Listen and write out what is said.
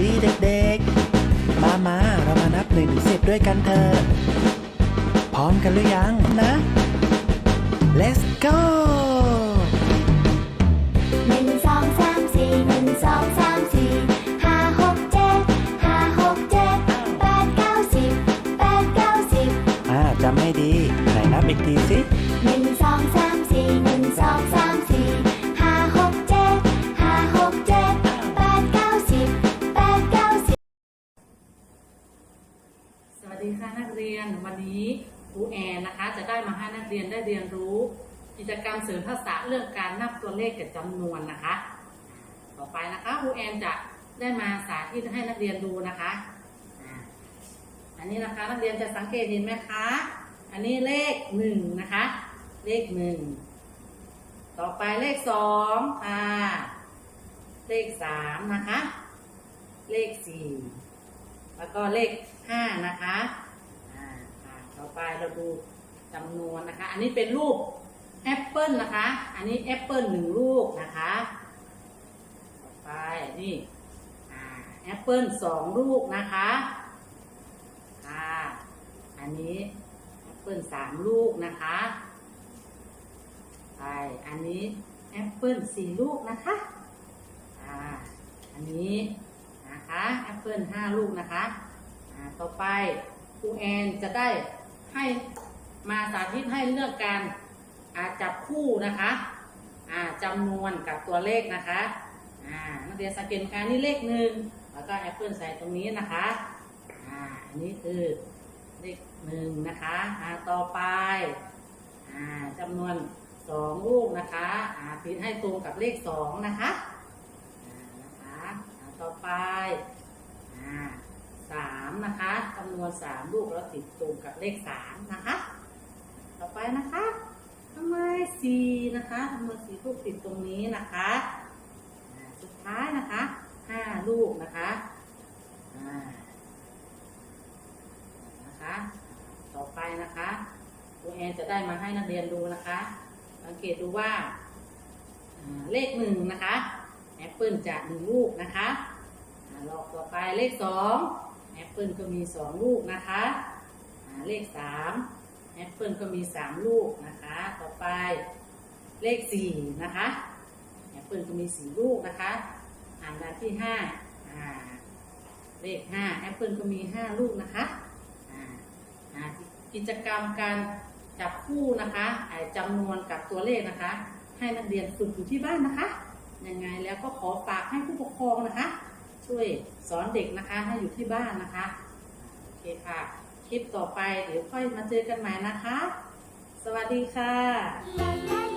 ดีเด็กๆ มามาเรามานับหนึ่งถึงสิบด้วยกันเถอะพร้อมกันหรือยังนะ let's go หนึ่งสองสามสี่หนึ่งสองสามสี่ห้าหกเจ็ดห้าหกเจ็ดแปดเก้าสิบแปดเก้าสิบอ่าจำให้ดี ไหนนับอีกทีสิหนึ่ง นวันนี้ครูแอนนะคะ จะได้มาให้นักเรียนได้เรียนรู้ กิจกรรมเสริมทักษะเรื่องการนับตัวเลขกับจำนวนนะคะ ต่อไปนะคะครูแอนจะได้มาสาธิตให้นักเรียนดูนะคะอันนี้นะคะนักเรียนจะสังเกตเห็นไหมคะ อันนี้เลขหนึ่งนะคะ เลขหนึ่งต่อไปเลขสองค่ะ เลขสามนะคะ เลขสี่แล้วก็เลขห้านะคะ เราดูจำนวนนะคะ อันนี้เป็นรูปแอปเปิลนะคะ อันนี้แอปเปิลหนึ่งลูกนะคะ ต่อไปนี่แอปเปิลสองลูกนะคะค่ะ อันนี้แอปเปิลสามลูกนะคะไปอันนี้แอปเปิลสี่ลูกนะคะอ่าอันนี้นะคะแอปเปิลห้าลูกนะคะอ่าต่อไปครูแอนจะได้ ให้มาสาธิตให้เลือกการอาจับคู่นะคะอาจำนวนกับตัวเลขนะคะอ่านักเรียนสังเกตการนี่เลขหนึ่งแล้วก็แอปเปิลใส่ตรงนี้นะคะอ่าอันนี้คือเลขหนึ่งนะคะอ่าต่อไปอ่าจำนวนสองลูกนะคะอ่าติดให้ตรงกับเลขสองนะคะ อ่านะคะอ่าต่อไปอ่าสาม นะคะจำนวนสามลูกแล้วติดตรงกับเลขสามนะคะ ต่อไปนะคะทำไมสี่นะคะจำนวนสี่ลูกติดตรงนี้นะคะ สุดท้ายนะคะห้าลูกนะคะนะคะ ต่อไปนะคะครูแอนจะได้มาให้นักเรียนดูนะคะ สังเกตดูว่าเลขหนึ่งนะคะแอปเปิลจะหนึ่งลูกนะคะอ่าลอกต่อไปเลขสอง แอปเปิลก็มีสองลูกนะคะเลขสามแอปเปิลก็มีสามลูกนะคะ ต่อไปเลขสี่นะคะแอปเปิลก็มีสี่ลูกนะคะ อ่านด้านที่ห้าเลขห้าแอปเปิลก็มีห้าลูกนะคะกิจกรรมการจับคู่นะคะอ่าจำนวนกับตัวเลขนะคะ ให้นักเรียนฝึกอยู่ที่บ้านนะคะยังไงแล้วก็ขอฝากให้ผู้ปกครองนะคะ ช่วยสอนเด็กนะคะให้อยู่ที่บ้านนะคะโอเคค่ะ คลิปต่อไปเดี๋ยวค่อยมาเจอกันใหม่นะคะ สวัสดีค่ะ